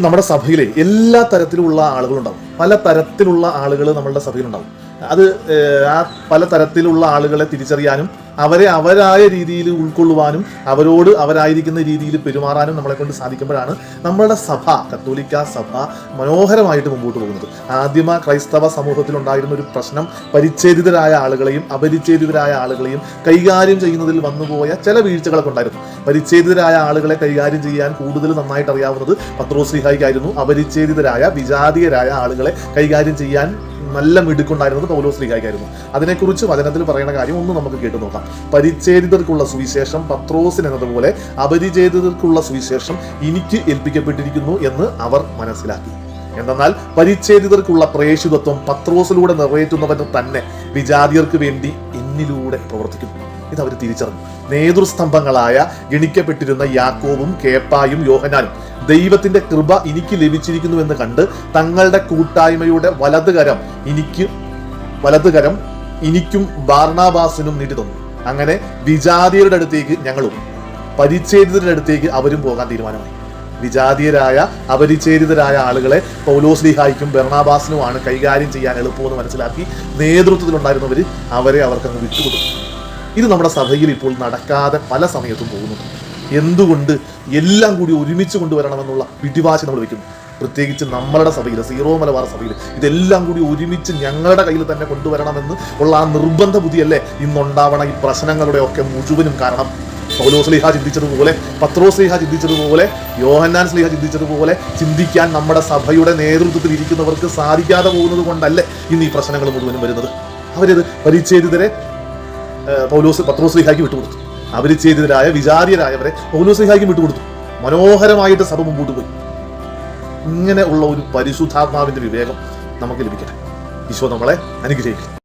നമ്മുടെ സഭയിലെ എല്ലാ തരത്തിലുള്ള ആളുകളുണ്ടാവും. പല തരത്തിലുള്ള ആളുകൾ നമ്മളുടെ സഭയിലുണ്ടാവും. അത് ആ പല തരത്തിലുള്ള ആളുകളെ തിരിച്ചറിയാനും അവരെ അവരായ രീതിയിൽ ഉൾക്കൊള്ളുവാനും അവരോട് അവരായിരിക്കുന്ന രീതിയിൽ പെരുമാറാനും നമ്മളെ കൊണ്ട് സാധിക്കുമ്പോഴാണ് നമ്മളുടെ സഭ കത്തോലിക്ക സഭ മനോഹരമായിട്ട് മുമ്പോട്ട് പോകുന്നത്. ആദ്യമ ക്രൈസ്തവ സമൂഹത്തിൽ ഉണ്ടായിരുന്ന ഒരു പ്രശ്നം പരിച്ഛേദിതരായ ആളുകളെയും അപരിച്ഛേദിതരായ ആളുകളെയും കൈകാര്യം ചെയ്യുന്നതിൽ വന്നുപോയ ചില വീഴ്ചകളൊക്കെ ഉണ്ടായിരുന്നു. പരിച്ഛേദിതരായ ആളുകളെ കൈകാര്യം ചെയ്യാൻ കൂടുതൽ നന്നായിട്ട് അറിയാവുന്നത് പത്രോസ്ലിഹായിക്കായിരുന്നു അപരിച്ഛേദിതരായ വിജാതീയരായ ആളുകളെ കൈകാര്യം ചെയ്യാൻ നല്ല മിടുക്കുണ്ടായിരുന്നത് പൗലോസ് ലീഗായിക്കായിരുന്നു അതിനെക്കുറിച്ച് വചനത്തിൽ പറയുന്ന കാര്യം ഒന്ന് നമുക്ക് കേട്ടു നോക്കാം. പരിച്ഛേദിതർക്കുള്ള സുവിശേഷം പത്രോസിന് എന്നതുപോലെ അപരിചേതർക്കുള്ള സുവിശേഷം എനിക്ക് ഏൽപ്പിക്കപ്പെട്ടിരിക്കുന്നു എന്ന് അവർ മനസ്സിലാക്കി. എന്നാൽ പരിച്ഛേദിതർക്കുള്ള പ്രേഷിതത്വം പത്രോസിലൂടെ നിറവേറ്റുന്നവൻ തന്നെ വിജാതിയർക്ക് വേണ്ടി എന്നിലൂടെ പ്രവർത്തിക്കുന്നു. ഇത് അവർ തിരിച്ചറിഞ്ഞു. നേതൃസ്തംഭങ്ങളായ ഗണിക്കപ്പെട്ടിരുന്ന യാക്കോബും കേപ്പായും യോഹനാനും ദൈവത്തിന്റെ കൃപ എനിക്ക് ലഭിച്ചിരിക്കുന്നുവെന്ന് കണ്ട് തങ്ങളുടെ കൂട്ടായ്മയുടെ വലതുകരം എനിക്ക് വലതുകരം എനിക്കും ബാർണാബാസിനും നീട്ടി തന്നു. അങ്ങനെ വിജാതിയരുടെ അടുത്തേക്ക് ഞങ്ങളും പരിച്ഛേദിതരുടെ അടുത്തേക്ക് അവരും പോകാൻ തീരുമാനമായി. വിജാതീയരായ അപരിചേരിതരായ ആളുകളെ പൗലോസ് പൗലോസ്ലിഹായിക്കും ബെർണാബാസിനുമാണ് കൈകാര്യം ചെയ്യാൻ എളുപ്പമെന്ന് മനസ്സിലാക്കി നേതൃത്വത്തിലുണ്ടായിരുന്നവർ അവരെ അവർക്കങ്ങ് വിട്ടുകൊടുത്തു. ഇത് നമ്മുടെ സഭയിൽ ഇപ്പോൾ നടക്കാതെ പല സമയത്തും പോകുന്നുണ്ട്. എന്തുകൊണ്ട് എല്ലാം കൂടി ഒരുമിച്ച് കൊണ്ടുവരണമെന്നുള്ള പിടിവാശി നമ്മൾ വെക്കുന്നു പ്രത്യേകിച്ച് നമ്മളുടെ സഭയിൽ സീറോ മലബാർ സഭയിൽ ഇതെല്ലാം കൂടി ഒരുമിച്ച് ഞങ്ങളുടെ കയ്യിൽ തന്നെ കൊണ്ടുവരണമെന്ന് ഉള്ള ആ നിർബന്ധ ബുദ്ധിയല്ലേ ഇന്നുണ്ടാവണ ഈ പ്രശ്നങ്ങളുടെ ഒക്കെ മുഴുവനും കാരണം? പൗലോസ്ലിഹ ചിന്തിച്ചതുപോലെ പത്രോസ്ലിഹ ചിന്തിച്ചതുപോലെ യോഹന്നാൻ സ്ലിഹ ചിന്തിച്ചതുപോലെ ചിന്തിക്കാൻ നമ്മുടെ സഭയുടെ നേതൃത്വത്തിൽ ഇരിക്കുന്നവർക്ക് സാധിക്കാതെ പോകുന്നത് കൊണ്ടല്ലേ ഇന്ന് ഈ പ്രശ്നങ്ങൾ മുഴുവനും വരുന്നത്. അവരത് പരിച്ഛേദിതരെ പൗലോസ് പത്രോസ്ലിഹായ്ക്ക് വിട്ടുകൊടുത്തു. അപരിച്ഛേദിതരായ വിചാരിയരായവരെ പൗലോസ്ലിഹായ്ക്ക് വിട്ടുകൊടുത്തു. മനോഹരമായിട്ട് സഭ മുമ്പോട്ട് പോയി. ഇങ്ങനെ ഉള്ള ഒരു പരിശുദ്ധാത്മാവിന്റെ വിവേകം നമുക്ക് ലഭിക്കട്ടെ. വിശ്വ നമ്മളെ അനുഗ്രഹിക്കും